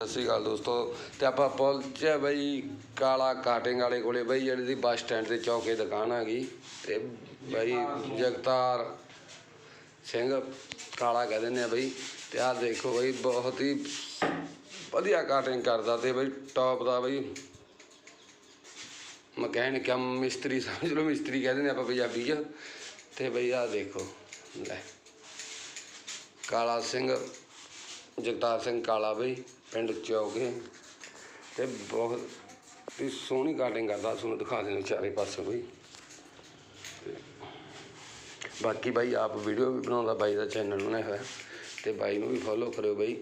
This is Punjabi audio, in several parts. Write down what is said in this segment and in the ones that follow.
ਸਤਿ ਸ਼੍ਰੀ ਅਕਾਲ ਦੋਸਤੋ, ਤੇ ਆਪਾਂ ਪਹੁੰਚਿਆ ਬਈ ਕਾਲਾ ਕਾਟਿੰਗ ਵਾਲੇ ਕੋਲੇ ਬਈ, ਜਿਹੜੀ ਦੀ ਬੱਸ ਸਟੈਂਡ ਤੇ ਚੌਕੇ ਦੁਕਾਨ ਹੈਗੀ। ਗਈ ਤੇ ਬਈ ਜਗਤਾਰ ਸਿੰਘ ਕਾਲਾ ਕਹਿ ਦਿੰਦੇ ਆ ਬਈ। ਤੇ ਆਹ ਦੇਖੋ ਬਈ, ਬਹੁਤ ਹੀ ਵਧੀਆ ਕਾਟਿੰਗ ਕਰਦਾ ਤੇ ਬਈ ਟੌਪ ਦਾ ਬਈ ਮਕੈਨਿਕ ਮਿਸਤਰੀ ਸਮਝ ਲਓ, ਮਿਸਤਰੀ ਕਹਿ ਦਿੰਦੇ ਆਪਾਂ ਪੰਜਾਬੀ ਚ। ਤੇ ਬਈ ਆਹ ਦੇਖੋ, ਲੈ ਕਾਲਾ ਸਿੰਘ, ਜਗਤਾਰ ਸਿੰਘ ਕਾਲਾ ਬਈ। ਪਿੰਡ ਚੌਕੇ ਤੇ ਬਹੁਤ ਹੀ ਸੋਹਣੀ ਕਾਟਿੰਗ ਕਰਦਾ, ਤੁਹਾਨੂੰ ਦਿਖਾ ਦੇਣਾ ਚਾਰੇ ਪਾਸੇ ਬਈ। ਤੇ ਬਾਕੀ ਬਾਈ ਆਪ ਵੀਡੀਓ ਵੀ ਬਣਾਉਂਦਾ, ਬਾਈ ਦਾ ਚੈਨਲ ਬਣਾਇਆ ਹੋਇਆ। ਤੇ ਬਾਈ ਨੂੰ ਵੀ ਫੋਲੋ ਕਰਿਓ ਬਾਈ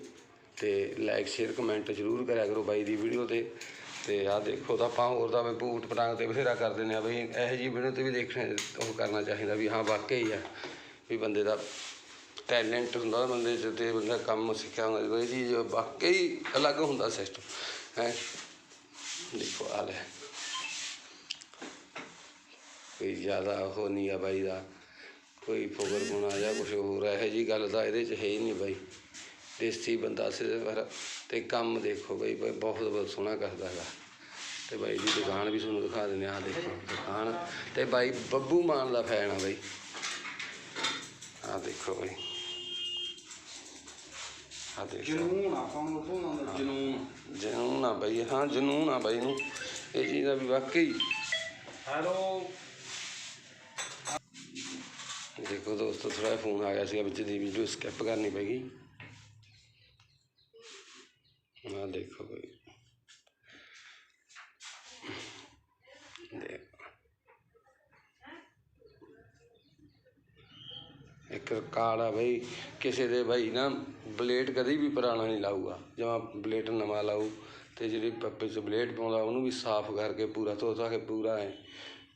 ਤੇ ਲਾਈਕ ਸ਼ੇਅਰ ਕਮੈਂਟ ਜ਼ਰੂਰ ਕਰਿਆ ਕਰੋ ਬਾਈ ਦੀ ਵੀਡੀਓ ਤੇ। ਤੇ ਆਹ ਦੇਖੋ ਤਾਂ ਆਪਾਂ ਹੋਰ ਦਾ ਵੀ ਬੂਟ ਪਟਾਂਗ ਤੇ ਬਥੇਰਾ ਕਰ ਦਿੰਦੇ ਆ ਬਈ। ਇਹੋ ਜਿਹੀ ਵੀਡੀਓ ਤੇ ਵੀ ਦੇਖਣਾ, ਉਹ ਕਰਨਾ ਚਾਹੀਦਾ ਵੀ ਹਾਂ, ਵਾਕਈ ਆ ਵੀ ਬੰਦੇ ਦਾ ਟੈਲੈਂਟ ਹੁੰਦਾ ਬੰਦੇ 'ਚ ਤੇ ਬੰਦਾ ਕੰਮ ਸਿੱਖਿਆ ਹੁੰਦਾ। ਜਦੋਂ ਇਹ ਚੀਜ਼ ਵਾਕਈ ਅਲੱਗ ਹੁੰਦਾ ਸਿਸਟਮ, ਹੈ। ਦੇਖੋ ਹਾਲ ਹੈ ਕੋਈ ਜ਼ਿਆਦਾ ਉਹ ਨਹੀਂ ਆ ਬਾਈ ਦਾ। ਕੋਈ ਫੋਗਰ ਗੁਣਾ ਜਾਂ ਕੁਝ ਹੋਰ ਇਹੋ ਜੀ ਗੱਲ ਤਾਂ ਇਹਦੇ 'ਚ ਹੈ ਹੀ ਨਹੀਂ ਬਾਈ। ਦੇਸੀ ਬੰਦਾ ਸਿਰ ਤੇ ਕੰਮ ਦੇਖੋ ਬਾਈ ਬਹੁਤ ਬਹੁਤ ਸੋਹਣਾ ਕਰਦਾ ਹੈਗਾ। ਤੇ ਬਾਈ ਦੀ ਦੁਕਾਨ ਵੀ ਤੁਹਾਨੂੰ ਦਿਖਾ ਦਿੰਦੇ ਆ ਦੇਖੋ ਦੁਕਾਨ। ਤੇ ਬਾਈ ਬੱਬੂ ਮਾਨ ਦਾ ਫੈਨ ਆ ਬਾਈ। ਆ ਦੇਖੋ ਬਾਈ। ਆ ਦੇਖੋ ਜਨੂਨ ਆ ਆਪਾਂ ਨੂੰ ਤੋਂ ਨਾ ਜਨੂਨ। ਜਨੂਨ ਆ ਬਾਈ ਹਾਂ ਜਨੂਨ ਆ ਬਾਈ ਨੂੰ। ਇਹ ਚੀਜ਼ ਦਾ ਵੀ ਵਾਕਈ। ਹੈਲੋ। ਦੇਖੋ ਦੋਸਤੋ ਥੋੜਾ ਫੋਨ ਆ ਗਿਆ ਸੀਗਾ ਵਿੱਚ ਦੀ ਵੀਡੀਓ ਸਕਿਪ ਕਰਨੀ ਪੈਗੀ ਆ ਦੇਖੋ ਬਈ ਦੇਖ ਇੱਕ ਕਾਰਡ ਆ ਬਈ, ਕਿਸੇ ਦੇ ਬਈ ਨਾ ਬਲੇਟ ਕਦੇ ਵੀ ਪੁਰਾਣਾ ਨਹੀਂ ਲਾਊਗਾ। ਜਿਵੇਂ ਬਲੇਟ ਨਵਾਂ ਲਾਊ ਅਤੇ ਜਿਹੜੀ ਪੱਪੇ 'ਚ ਬਲੇਟ ਪਾਉਂਦਾ, ਉਹਨੂੰ ਵੀ ਸਾਫ਼ ਕਰਕੇ ਪੂਰਾ ਧੋ ਧਾ ਕੇ ਪੂਰਾ ਐ।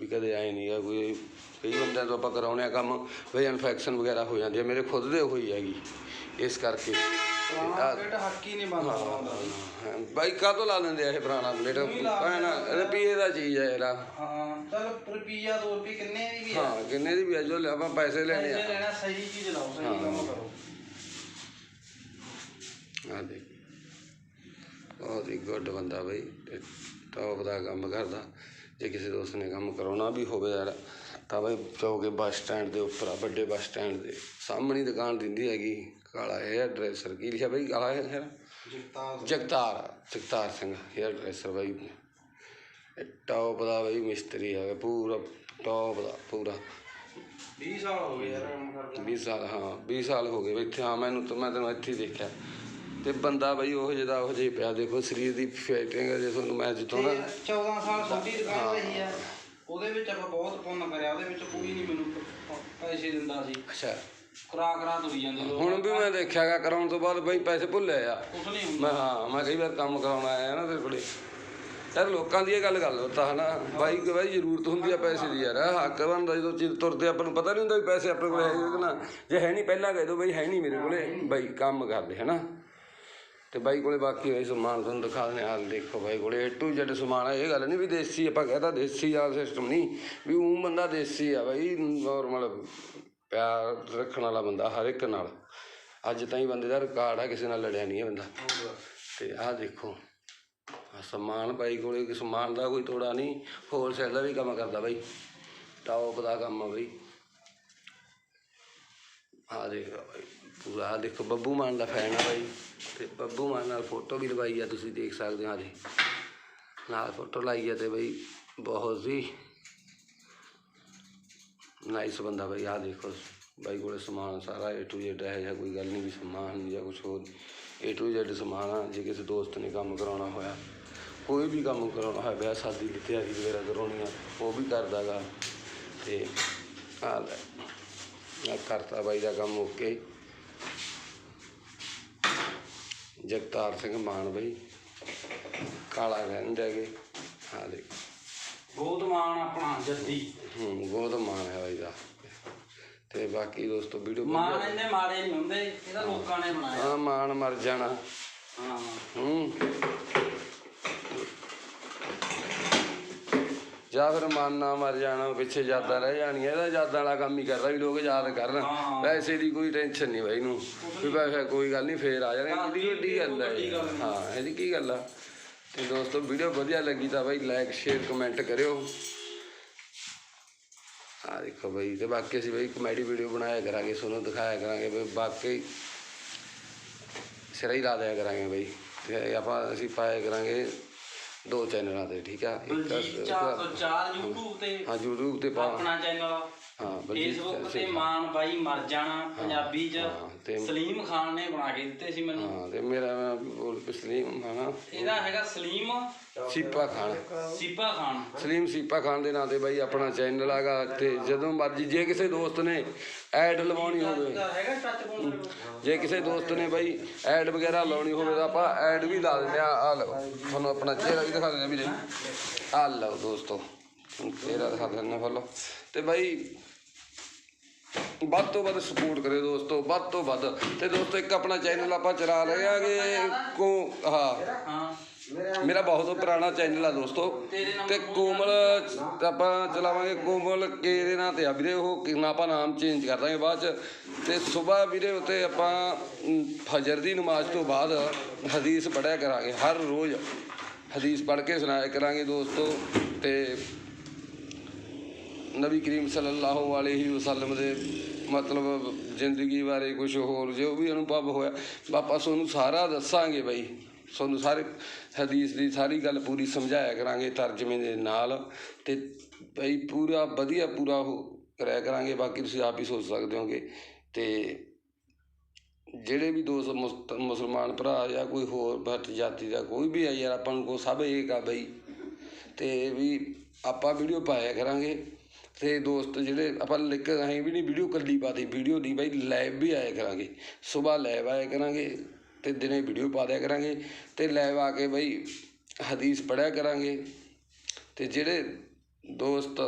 ਵੀ ਕਦੇ ਆਏ ਨਹੀਂ ਆ ਕੋਈ ਕਈ ਬੰਦਿਆਂ ਤੋਂ ਆਪਾਂ ਕਰਾਉਣੇ ਆ ਕੰਮ ਬਈ ਇਨਫੈਕਸ਼ਨ ਵਗੈਰਾ ਹੋ ਜਾਂਦੀ ਹੈ ਮੇਰੇ ਖੁਦ ਦੇ ਹੋਈ ਹੈਗੀ ਇਸ ਕਰਕੇ। ਬੇਟ ਹੱਕੀ ਨਹੀਂ ਬੰਦਾ ਹਾਂ, ਬਾਈ ਕਾਹਤੋਂ ਲਾ ਲੈਂਦੇ ਆ ਇਹ ਪੁਰਾਣਾ ਬਲੇਡ ਭੈਣਾ ਰੁਪਈਏ ਦਾ ਚੀਜ਼ ਹੈ ਇਹਦਾ ਹਾਂ ਚਲ ਰੁਪਈਆ 2 ਰੁਪਏ ਕਿੰਨੇ ਦੀ ਵੀ ਆ। ਹਾਂ ਕਿੰਨੇ ਦੀ ਵੀ ਆ ਜੋ ਆਪਾਂ ਪੈਸੇ ਲੈਣੇ ਪੈਸੇ ਆ ਲੈਣਾ ਸਹੀ ਚੀਜ਼ ਲਾਓ ਸਹੀ ਕੰਮ ਕਰੋ। ਆ ਦੇ ਬਹੁਤ ਹੀ ਗੁੱਡ ਬੰਦਾ ਬਈ ਟੌਪ ਦਾ ਕੰਮ ਕਰਦਾ। ਜੇ ਕਿਸੇ ਦੋਸਤ ਨੇ ਕੰਮ ਕਰਾਉਣਾ ਵੀ ਹੋਵੇ ਯਾਰ ਤਾਂ ਬਈ ਚੌਕੇ ਬੱਸ ਸਟੈਂਡ ਦੇ ਉੱਪਰ ਆ ਵੱਡੇ ਬੱਸ ਸਟੈਂਡ ਦੇ। ਸਾਹਮਣੇ ਹੀ ਦੁਕਾਨ ਦਿੰਦੀ ਹੈਗੀ ਕਾਲਾ ਹੇਅਰ ਡਰੈਸਰ ਕੀ ਲਿਖਿਆ ਬਈ Kala hair Jitta Jagtar Jagtar Singh hair dresser ਬਾਈ। ਇਹ ਟੌਪ ਦਾ ਬਈ ਮਿਸਤਰੀ ਹੈਗਾ ਪੂਰਾ ਟੌਪ ਦਾ ਪੂਰਾ। 20 ਸਾਲ ਹੋ ਗਏ ਯਾਰ ਕੰਮ ਕਰਦੇ 20 ਸਾਲ ਹਾਂ 20 ਸਾਲ ਹੋ ਗਏ। ਇੱਥੇ ਹਾਂ ਮੈਨੂੰ ਤਾਂ ਮੈਂ ਤੈਨੂੰ ਇੱਥੇ ਹੀ ਦੇਖਿਆ। ਤੇ ਬੰਦਾ ਬਈ ਉਹ ਜਿਹਦਾ ਉਹ ਜਿਹੀ ਪਿਆ ਦੇਖੋ ਸਰੀਰ ਦੀ ਫਿਟਿੰਗ ਜੇ ਤੁਹਾਨੂੰ ਮੈਂ ਜਿੱਥੋਂ ਨਾ ਤੇ 14 ਸਾਲ ਛੋਟੀ ਦੁਕਾਨ ਰਹੀ ਆ। ਉਹਦੇ ਵਿੱਚ ਆਪਾਂ ਬਹੁਤ ਪੁੰਨ ਕਰਿਆ ਉਹਦੇ ਵਿੱਚ ਕੋਈ ਨਹੀਂ ਮੈਨੂੰ ਪੈਸੇ ਦਿੰਦਾ ਸੀ। ਅੱਛਾ। ਕਰਾ ਕਰਾ ਤੁਰੀ ਜਾਂਦੇ ਲੋਕ ਹੁਣ ਵੀ ਮੈਂ ਦੇਖਿਆਗਾ ਕਰਾਉਣ ਤੋਂ ਬਾਅਦ ਬਈ ਪੈਸੇ ਭੁੱਲੇ ਆ। ਕੁਛ ਨਹੀਂ ਹੁੰਦਾ। ਮੈਂ ਹਾਂ ਮੈਂ ਕਈ ਵਾਰ ਕੰਮ ਕਰਾਉਣ ਆਇਆ ਨਾ ਤੇਰੇ ਕੋਲੇ। ਯਾਰ ਲੋਕਾਂ ਦੀ ਇਹ ਗੱਲ ਗੱਲ ਹੁੰਦਾ ਹਨਾ ਬਾਈ ਕਿ ਬਾਈ ਜ਼ਰੂਰਤ ਹੁੰਦੀ ਆ ਪੈਸੇ ਦੀ ਯਾਰ। ਹੱਕ ਬਣਦਾ ਜਦੋਂ ਚੀਜ਼ ਤੁਰਦੇ ਆਪਾਂ ਨੂੰ ਪਤਾ ਨਹੀਂ ਹੁੰਦਾ ਵੀ ਪੈਸੇ ਆਪਣੇ ਕੋਲ ਕਿ ਨਾ। ਜੇ ਹੈ ਨਹੀਂ ਪਹਿਲਾਂ ਕਹਿ ਦੋ ਬਈ ਹੈ ਨਹੀਂ ਮੇਰੇ ਕੋਲੇ। ਬਾਈ ਕੰਮ ਕਰਦੇ ਹਨਾ। ਤੇ ਬਾਈ ਕੋਲੇ ਬਾਕੀ ਹੋਈ ਸਮਾਨ, ਤੁਹਾਨੂੰ ਦਿਖਾ ਦਿੰਦੇ ਹਾਲ ਦੇਖੋ ਬਾਈ ਕੋਲੇ A to Z ਸਮਾਨ ਆ। ਇਹ ਗੱਲ ਨਹੀਂ ਵੀ ਦੇਸੀ, ਆਪਾਂ ਕਹਿੰਦਾ ਦੇਸੀ ਆ ਸਿਸਟਮ ਨਹੀਂ। ਵੀ ਉਹ ਬੰਦਾ ਦੇਸੀ ਆ ਬਾਈ ਨਾਰਮਲ ਪਿਆਰ ਰੱਖਣ ਵਾਲਾ ਬੰਦਾ ਹਰ ਇੱਕ ਨਾਲ। ਅੱਜ ਤਾਈਂ ਬੰਦੇ ਦਾ ਰਿਕਾਰਡ ਆ, ਕਿਸੇ ਨਾਲ ਲੜਿਆ ਨਹੀਂ ਹੈ ਬੰਦਾ। ਤੇ ਆਹ ਦੇਖੋ ਸਮਾਨ ਬਾਈ ਕੋਲੇ ਸਮਾਨ ਦਾ ਕੋਈ ਤੋੜਾ ਨਹੀਂ ਹੋਲਸੇਲ ਦਾ ਵੀ ਕੰਮ ਕਰਦਾ ਬਾਈ। ਟੌਪ ਦਾ ਕੰਮ ਆ ਬਾਈ। ਆਹ ਦੇਖ ਬਾਈ। ਪੂਰਾ। ਆਹ ਦੇਖੋ, ਬੱਬੂ ਮਾਨ ਦਾ ਫੈਨ ਆ ਬਾਈ। ਤੇ ਬੱਬੂ ਮਾਨ ਨਾਲ ਫੋਟੋ ਵੀ ਲਵਾਈ ਆ, ਤੁਸੀਂ ਦੇਖ ਸਕਦੇ ਹੋ ਆਹ ਨਾਲ ਫੋਟੋ ਲਾਈ ਆ ਤੇ ਬਾਈ, ਬਹੁਤ ਹੀ ਨਾਈਸ ਬੰਦਾ ਬਾਈ। ਆਹ ਦੇਖੋ, ਬਾਈ ਕੋਲੇ ਸਮਾਨ ਸਾਰਾ A to Z ਹੈ ਜਾਂ ਕੋਈ ਗੱਲ ਨਹੀਂ ਵੀ ਸਮਾਨ ਜਾਂ ਕੁਝ ਹੋਰ। A to Z ਸਮਾਨ ਆ, ਜੇ ਕਿਸੇ ਦੋਸਤ ਨੇ ਕੰਮ ਕਰਾਉਣਾ ਹੋਇਆ, ਕੋਈ ਵੀ ਕੰਮ ਕਰਾਉਣਾ ਹੋਇਆ, ਵਿਆਹ ਸ਼ਾਦੀ ਦੀ ਤਿਆਰੀ ਵਗੈਰਾ ਕਰਾਉਣੀ ਆ, ਉਹ ਵੀ ਕਰਦਾਗਾ ਤੇ ਆ ਲੈ ਕਰਤਾ ਬਾਈ ਦਾ ਕੰਮ ਓਕੇ ਜਗਤਾਰ ਸਿੰਘ ਮਾਨ ਬਾਈ ਕਾਲਾ ਰਹਿੰਦੇ ਹੈਗੇ। ਹਾਂ ਦੇਖ। ਬਹੁਤ ਮਾਣ ਆਪਣਾ ਜੱਦੀ। ਹੂੰ ਬਹੁਤ ਮਾਣ ਹੈ ਬਾਈ ਦਾ। ਤੇ ਬਾਕੀ ਦੋਸਤੋ ਵੀਡੀਓ ਮਾਣ ਇੰਨੇ ਮਾੜੇ ਨਹੀਂ ਹੁੰਦੇ ਇਹਦਾ ਲੋਕਾਂ ਨੇ ਬਣਾਇਆ। ਆ ਮਾਣ ਮਰ ਜਾਣਾ। ਹਾਂ। ਹੂੰ। ਜਾਂ ਫਿਰ ਮਨ ਨਾ ਮਰ ਜਾਣਾ ਪਿੱਛੇ ਯਾਦਾਂ ਰਹਿ ਜਾਣੀਆਂ ਇਹਦਾ ਯਾਦਾਂ ਵਾਲਾ ਕੰਮ ਹੀ ਕਰਦਾ ਵੀ ਲੋਕ ਯਾਦ ਕਰਨ। ਪੈਸੇ ਦੀ ਕੋਈ ਟੈਨਸ਼ਨ ਨਹੀਂ ਬਾਈ ਨੂੰ। ਵੀ ਪੈਸੇ ਕੋਈ ਗੱਲ ਨਹੀਂ ਫੇਰ ਆ ਜਾਣੇ। ਕਿੱਡੀ ਵੱਡੀ ਗੱਲ ਹੈ। ਹਾਂ। ਇਹਦੀ ਕੀ ਗੱਲ ਆ? ਤੇ ਦੋਸਤੋ ਵੀਡੀਓ ਵਧੀਆ ਲੱਗੀ ਤਾਂ ਬਾਈ ਲਾਈਕ ਸ਼ੇਅਰ ਕਮੈਂਟ ਕਰਿਓ। ਆ ਦੇਖੋ ਬਈ ਤੇ ਬਾਕੀ ਅਸੀਂ ਬਈ ਕਮੇਡੀ ਵੀਡੀਓ ਬਣਾਇਆ ਕਰਾਂਗੇ ਤੁਹਾਨੂੰ ਦਿਖਾਇਆ ਕਰਾਂਗੇ ਬਈ ਬਾਕੀ ਸਿਰਾ ਹੀ ਲਾ ਦਿਆ ਕਰਾਂਗੇ ਬਈ। ਤੇ ਆਪਾਂ ਅਸੀਂ ਪਾਇਆ ਕਰਾਂਗੇ ਦੋ ਚੈਨਲਾਂ ਤੇ ਠੀਕ ਆ? ਇੱਕ ਬਲਜੀਤ ਤਾਂ- 404 YouTube ਤੇ ਹਾਂ YouTube ਤੇ ਪਾ ਆਪਣਾ ਚੈਨਲ ਹਾਂ ਫੇਸਬੁੱਕ ਤੇ। ਮਾਨ ਬਾਈ ਮਰ ਜਾਣਾ ਪੰਜਾਬੀ ਚ ਸਲੀਮ ਖਾਨ ਨੇ ਬਣਾ ਕੇ ਦਿੱਤੇ ਸੀ ਮੈਨੂੰ। ਹਾਂ ਤੇ ਮੇਰਾ ਸਲੀਮ ਇਹਦਾ ਹੈਗਾ ਸਲੀਮ ਸੀਪਾ ਖਾਨ ਸੀਪਾ ਖਾਨ ਸਲੀਮ ਸੀਪਾ ਖਾਨ ਦੇ ਨਾਂ ਤੇ ਬਾਈ ਆਪਣਾ ਚੈਨਲ ਹੈਗਾ ਤੇ ਜਦੋਂ ਮਰਜ਼ੀ ਜੇ ਕਿਸੇ ਦੋਸਤ ਨੇ ਐਡ ਲਵਾਉਣੀ ਹੋਵੇ। ਜੇ ਕਿਸੇ ਦੋਸਤ ਨੇ ਬਾਈ ਐਡ ਵਗੈਰਾ ਲਾਉਣੀ ਹੋਵੇ ਤਾਂ ਆਪਾਂ ਐਡ ਵੀ ਲਾ ਦਿੰਦੇ ਆ। ਆ ਲਓ ਤੁਹਾਨੂੰ ਆਪਣਾ ਚਿਹਰਾ ਵੀ ਦਿਖਾ ਦਿੰਦੇ ਆ ਵੀਰੇ। ਆ ਲਓ ਦੋਸਤੋ ਚਿਹਰਾ ਦਿਖਾ ਦਿੰਦੇ ਫੋਲੋ। ਤੇ ਬਾਈ ਵੱਧ ਤੋਂ ਵੱਧ ਸਪੋਰਟ ਕਰਿਓ ਦੋਸਤੋ ਵੱਧ ਤੋਂ ਵੱਧ। ਤੇ ਦੋਸਤੋ ਇੱਕ ਆਪਣਾ ਚੈਨਲ ਆਪਾਂ ਚਲਾ ਰਹੇ ਆਗੇ ਕੋ ਹਾਂ। ਹਾਂ। ਮੇਰਾ ਬਹੁਤ ਪੁਰਾਣਾ ਚੈਨਲ ਆ ਦੋਸਤੋ, ਤੇ ਕੋਮਲ ਆਪਾਂ ਚਲਾਵਾਂਗੇ ਕੋਮਲ ਕੇ ਦੇ ਨਾਂ ਤੇ ਆ ਵੀਰੇ, ਉਹ ਕਿੰਨਾ ਆਪਾਂ ਨਾਮ ਚੇਂਜ ਕਰ ਦਾਂਗੇ ਬਾਅਦ ਚ। ਤੇ ਸਵੇਰ ਵੀਰੇ ਉੱਤੇ ਆਪਾਂ ਫਜਰ ਦੀ ਨਮਾਜ਼ ਤੋਂ ਬਾਅਦ ਹਦੀਸ ਪੜਿਆ ਕਰਾਂਗੇ, ਹਰ ਰੋਜ਼ ਹਦੀਸ ਪੜ੍ਹ ਕੇ ਸੁਣਾਇਆ ਕਰਾਂਗੇ ਦੋਸਤੋ, ਤੇ ਨਬੀ ਕਰੀਮ ਸੱਲੱਲਾਹੁ ਅਲੈਹਿ ਵਸੱਲਮ ਦੇ ਮਤਲਬ ਜ਼ਿੰਦਗੀ ਬਾਰੇ ਕੁਝ ਹੋਰ, ਜੋ ਵੀ ਅਨੁਭਵ ਹੋਇਆ ਵਾਪਸ ਉਹਨੂੰ ਸਾਰਾ ਦੱਸਾਂਗੇ ਬਈ। ਤੁਹਾਨੂੰ ਸਾਰੇ ਹਦੀਸ ਦੀ ਸਾਰੀ ਗੱਲ ਪੂਰੀ ਸਮਝਾਇਆ ਕਰਾਂਗੇ ਤਰਜਮੇ ਦੇ ਨਾਲ ਅਤੇ ਬਈ ਪੂਰਾ ਵਧੀਆ ਪੂਰਾ ਉਹ ਕਰਿਆ ਕਰਾਂਗੇ, ਬਾਕੀ ਤੁਸੀਂ ਆਪ ਹੀ ਸੋਚ ਸਕਦੇ ਹੋਗੇ। ਅਤੇ ਜਿਹੜੇ ਵੀ ਦੋਸਤ ਮੁਸਤ- ਮੁਸਲਮਾਨ ਭਰਾ ਜਾਂ ਕੋਈ ਹੋਰ ਭੱਟ ਜਾਤੀ ਦਾ ਕੋਈ ਵੀ ਹੈ ਯਾਰ, ਆਪਾਂ ਨੂੰ ਕੋ ਸਭ ਇਹ ਕਾ ਬਈ। ਤੇ ਵੀ ਆਪਾਂ ਵੀਡੀਓ ਪਾਇਆ ਕਰਾਂਗੇ। ਤੇ ਦੋਸਤ ਜਿਹੜੇ ਆਪਾਂ ਲਿਖ, ਅਸੀਂ ਵੀ ਨਹੀਂ ਵੀਡੀਓ ਕੱਲੀ ਪਾਤੀ, ਵੀਡੀਓ ਦੀ ਬਾਈ ਲਾਈਵ ਵੀ ਆਇਆ ਕਰਾਂਗੇ। ਸਵੇਰ ਲਾਈਵ ਆਇਆ ਕਰਾਂਗੇ। ਤੇ ਦਿਨੇ ਵੀਡੀਓ ਪਾ ਦਿਆ ਕਰਾਂਗੇ ਤੇ ਲਾਈਵ ਆ ਕੇ ਬਈ ਹਦੀਸ ਪੜਿਆ ਕਰਾਂਗੇ ਤੇ ਜਿਹੜੇ ਦੋਸਤ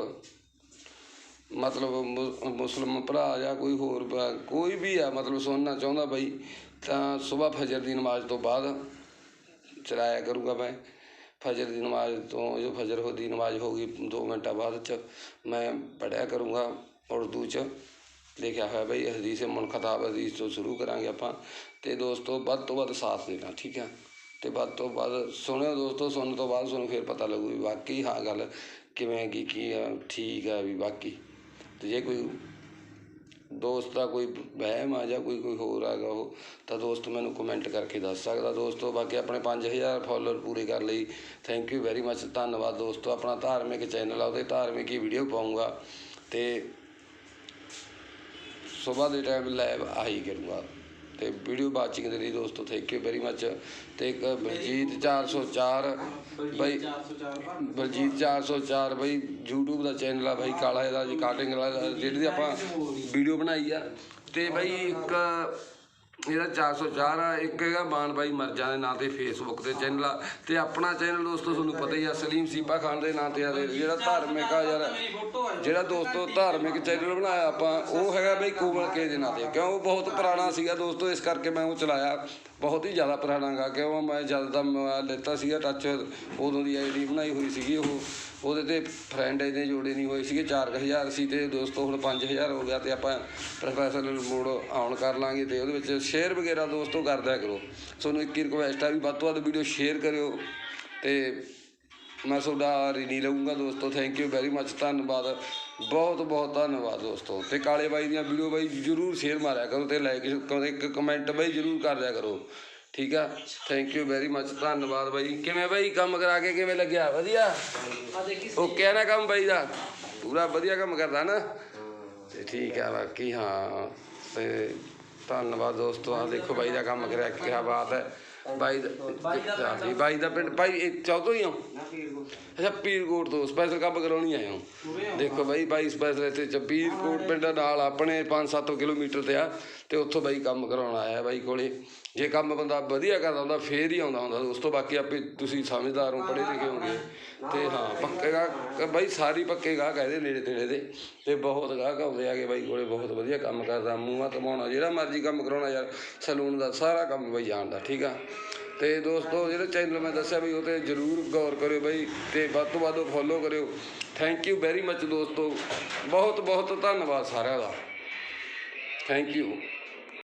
ਮਤਲਬ ਮੁ- ਮੁਸਲਮਾਨ ਭਰਾ ਜਾਂ ਕੋਈ ਹੋਰ ਭਰਾ, ਕੋਈ ਵੀ ਆ ਮਤਲਬ ਸੁਣਨਾ ਚਾਹੁੰਦਾ ਬਈ ਤਾਂ ਸਵੇਰ ਫਜਰ ਦੀ ਨਮਾਜ਼ ਤੋਂ ਬਾਅਦ ਚਲਾਇਆ ਕਰੂੰਗਾ ਮੈਂ ਫਜਰ ਦੀ ਨਮਾਜ਼ ਤੋਂ ਜੋ ਫਜਰ ਹੋ ਦੀ ਨਮਾਜ਼ ਹੋਗੀ 2 ਮਿੰਟਾਂ ਬਾਅਦ ਚ ਮੈਂ ਪੜਿਆ ਕਰੂੰਗਾ ਉਰਦੂ ਚ ਲਿਖਿਆ ਹੋਇਆ ਬਈ ਹਦੀਸ ਮੁਨਖਤਾਬ ਹਦੀਸ ਤੋਂ ਸ਼ੁਰੂ ਕਰਾਂਗੇ ਆਪਾਂ ਤੇ ਦੋਸਤੋ ਵੱਧ ਤੋਂ ਵੱਧ ਸਾਥ ਦੇਣਾ, ਠੀਕ ਹੈ? ਤੇ ਵੱਧ ਤੋਂ ਵੱਧ ਸੁਣਿਓ ਦੋਸਤੋ, ਸੁਣਨ ਤੋਂ ਬਾਅਦ ਤੁਹਾਨੂੰ ਫਿਰ ਪਤਾ ਲੱਗੂ ਵੀ ਵਾਕਈ ਹਾਂ ਗੱਲ ਕਿਵੇਂ ਕੀ ਕੀ ਆ, ਠੀਕ ਆ ਵੀ ਬਾਕੀ ਤੇ ਜੇ ਕੋਈ ਦੋਸਤ ਦਾ ਕੋਈ ਵਹਿਮ ਆ ਜਾਂ ਕੋਈ ਕੋਈ ਹੋਰ ਹੈਗਾ ਉਹ, ਤਾਂ ਦੋਸਤ ਮੈਨੂੰ ਕਮੈਂਟ ਕਰਕੇ ਦੱਸ ਸਕਦਾ ਦੋਸਤੋ। ਬਾਕੀ ਆਪਣੇ 5000 ਫਾਲੋਅਰ ਪੂਰੇ ਕਰ ਲਈ। ਥੈਂਕ ਯੂ ਵੈਰੀ ਮੱਚ ਧੰਨਵਾਦ ਦੋਸਤੋ। ਆਪਣਾ ਧਾਰਮਿਕ ਚੈਨਲ ਆ, ਉਹਦੇ ਧਾਰਮਿਕ ਹੀ ਵੀਡੀਓ ਪਾਉਂਗਾ। ਤੇ ਸਵੇਰ ਦੇ ਟਾਈਮ ਲਾਈਵ ਆਹੀ ਕਰੂੰਗਾ। ਤੇ ਵੀਡੀਓ ਵਾਚਿੰਗ ਦੇ ਲਈ ਦੋਸਤੋ ਥੈਂਕ ਯੂ ਵੈਰੀ ਮੱਚ ਤੇ ਇੱਕ ਬਲਜੀਤ 404 ਬਈ 404 ਬਲਜੀਤ 404 ਬਈ YouTube ਦਾ ਚੈਨਲ ਆ ਬਈ ਕਾਲਾ ਇਹਦਾ ਜੀ ਕਾਟਿੰਗ ਵਾਲਾ ਜਿਹੜੀ ਆਪਾਂ ਵੀਡੀਓ ਬਣਾਈ ਆ। ਤੇ ਬਈ ਇੱਕ ਇਹਦਾ 404 ਆ, ਇੱਕ ਹੈਗਾ ਮਾਨ ਬਾਈ ਮਰਜਾਂ ਦੇ ਨਾਂ ਤੇ ਫੇਸਬੁੱਕ ਤੇ ਚੈਨਲ ਆ। ਤੇ ਆਪਣਾ ਚੈਨਲ ਦੋਸਤੋ, ਤੁਹਾਨੂੰ ਪਤਾ ਹੀ ਆ, ਸਲੀਮ ਸੀਪਾ ਖਾਨ ਦੇ ਨਾਂ ਤੇ ਆ ਜਿਹੜਾ ਧਾਰਮਿਕ ਆ ਯਾਰ, ਜਿਹੜਾ ਦੋਸਤੋ ਧਾਰਮਿਕ ਚੈਨਲ ਬਣਾਇਆ ਆਪਾਂ, ਉਹ ਹੈਗਾ ਬਈ ਕੋਮਲ ਕੇ ਦੇ ਨਾਂ ਤੇ। ਕਿਉਂ? ਉਹ ਬਹੁਤ ਪੁਰਾਣਾ ਸੀਗਾ ਦੋਸਤੋ, ਇਸ ਕਰਕੇ ਮੈਂ ਉਹ ਚਲਾਇਆ। ਬਹੁਤ ਹੀ ਜ਼ਿਆਦਾ ਪੁਰਾਣਾ ਗਾ, ਕਿਉਂ? ਮੈਂ ਜਦ ਦਾ ਮੋਬਾਈਲ ਲਿੱਤਾ ਸੀਗਾ ਟੱਚ ਉਦੋਂ ਦੀ ਆਈਡੀ ਬਣਾਈ ਹੋਈ ਸੀਗੀ ਉਹ। ਉਹਦੇ ਤੇ ਫਰੈਂਡ ਇਹਦੇ ਜੋੜੇ ਨਹੀਂ ਹੋਏ ਸੀਗੇ 4000 ਸੀ ਤੇ ਦੋਸਤੋ ਹੁਣ 5000 ਹੋ ਗਿਆ ਤੇ ਆਪਾਂ ਪ੍ਰੋਫੈਸ਼ਨਲ ਮੋਡ ਆਨ ਕਰ ਲਾਂਗੇ ਤੇ ਉਹਦੇ ਵਿੱਚ ਸ਼ੇਅਰ ਵਗੈਰਾ ਦੋਸਤੋ ਕਰਦਿਆ ਕਰੋ। ਤੁਹਾਨੂੰ ਇੱਕ ਹੀ ਰਿਕੁਐਸਟ ਆ ਵੀ ਵੱਧ ਤੋਂ ਵੱਧ ਵੀਡੀਓ ਸ਼ੇਅਰ ਕਰਿਓ ਤੇ ਮੈਂ ਤੁਹਾਡਾ ਰਿਣੀ ਲਊਂਗਾ ਦੋਸਤੋ। ਥੈਂਕ ਯੂ ਵੈਰੀ ਮੱਚ ਧੰਨਵਾਦ, ਬਹੁਤ ਬਹੁਤ ਧੰਨਵਾਦ ਦੋਸਤੋ। ਤੇ ਕਾਲੇ ਬਾਈ ਦੀਆਂ ਵੀਡੀਓ ਬਾਈ ਜਰੂਰ ਸ਼ੇਅਰ ਮਾਰਿਆ ਕਰੋ ਤੇ ਲਾਈਕ ਇੱਕ ਕਮੈਂਟ ਬਾਈ ਜਰੂਰ ਕਰ ਦਿਆ ਕਰੋ। ਠੀਕ ਆ? ਥੈਂਕ ਯੂ ਵੈਰੀ ਮੱਚ ਧੰਨਵਾਦ ਬਾਈ। ਕਿਵੇਂ ਬਾਈ? ਕੰਮ ਕਰਾ ਕੇ ਕਿਵੇਂ ਲੱਗਿਆ? ਵਧੀਆ? ਓਕੇ ਆ ਨਾ ਕੰਮ ਬਾਈ ਦਾ? ਪੂਰਾ ਵਧੀਆ ਕੰਮ ਕਰਦਾ ਨਾ? ਤੇ ਠੀਕ ਆ ਬਾਕੀ ਹਾਂ। ਤੇ ਧੰਨਵਾਦ ਦੋਸਤੋ ਆ ਦੇਖੋ ਬਾਈ ਦਾ ਕੰਮ ਕਰਿਆ ਕੀ ਬਾਤ ਹੈ। ਬਾਈ ਦਾ ਬਾਈ ਦਾ ਪਿੰਡ ਬਾਈ ਇਹ ਚੌਥੋਂ ਹੀ ਆ ਅੱਛਾ ਪੀਰਕੋਟ ਤੋਂ ਸਪੈਸ਼ਲ ਕੰਮ ਕਰਾਉਣੀ ਆਇਆ ਹਾਂ? ਦੇਖੋ ਬਾਈ ਬਾਈ ਸਪੈਸ਼ਲ ਇੱਥੇ ਪੀਰਕੋਟ ਪਿੰਡ ਨਾਲ ਆਪਣੇ 5-7 ਕਿਲੋਮੀਟਰ ਤੇ ਆ। ਤੇ ਉੱਥੋਂ ਬਾਈ ਕੰਮ ਕਰਾਉਣ ਆਇਆ ਬਾਈ ਕੋਲੇ। ਜੇ ਕੰਮ ਬੰਦਾ ਵਧੀਆ ਕਰਦਾ ਹੁੰਦਾ, ਫੇਰ ਹੀ ਆਉਂਦਾ ਹੁੰਦਾ। ਦੋਸਤੋ ਬਾਕੀ ਆਪੇ ਤੁਸੀਂ ਸਮਝਦਾਰ ਹੋ, ਪੜ੍ਹੇ ਲਿਖੇ ਹੋਗੇ। ਤੇ ਹਾਂ, ਪੱਕੇ ਗਾ ਬਾਈ ਸਾਰੀ ਪੱਕੇ ਗਾ ਕਹਦੇ ਨੇੜੇ ਤੇੜੇ ਦੇ। ਤੇ ਬਹੁਤ ਗਾਹਕ ਆਉਂਦੇ ਆਗੇ ਬਾਈ ਕੋਲੇ ਬਹੁਤ ਵਧੀਆ ਕੰਮ ਕਰਦਾ, ਮੂੰਹਾਂ ਕਮਾਉਣਾ, ਜਿਹੜਾ ਮਰਜ਼ੀ ਕੰਮ ਕਰਾਉਣਾ ਯਾਰ, ਸਲੂਨ ਦਾ ਸਾਰਾ ਕੰਮ ਬਾਈ ਜਾਣਦਾ ਠੀਕ ਆ? ਤੇ ਦੋਸਤੋ, ਜਿਹੜਾ ਚੈਨਲ ਮੈਂ ਦੱਸਿਆ ਵੀ ਉਹ ਤੇ ਜਰੂਰ ਗੌਰ ਕਰਿਓ ਬਾਈ, ਤੇ ਵੱਧ ਤੋਂ ਵੱਧ ਫੋਲੋ ਕਰਿਓ। ਥੈਂਕ ਯੂ ਵੈਰੀ ਮੱਚ ਦੋਸਤੋ। ਬਹੁਤ ਬਹੁਤ ਧੰਨਵਾਦ ਸਾਰਿਆਂ ਦਾ। Thank you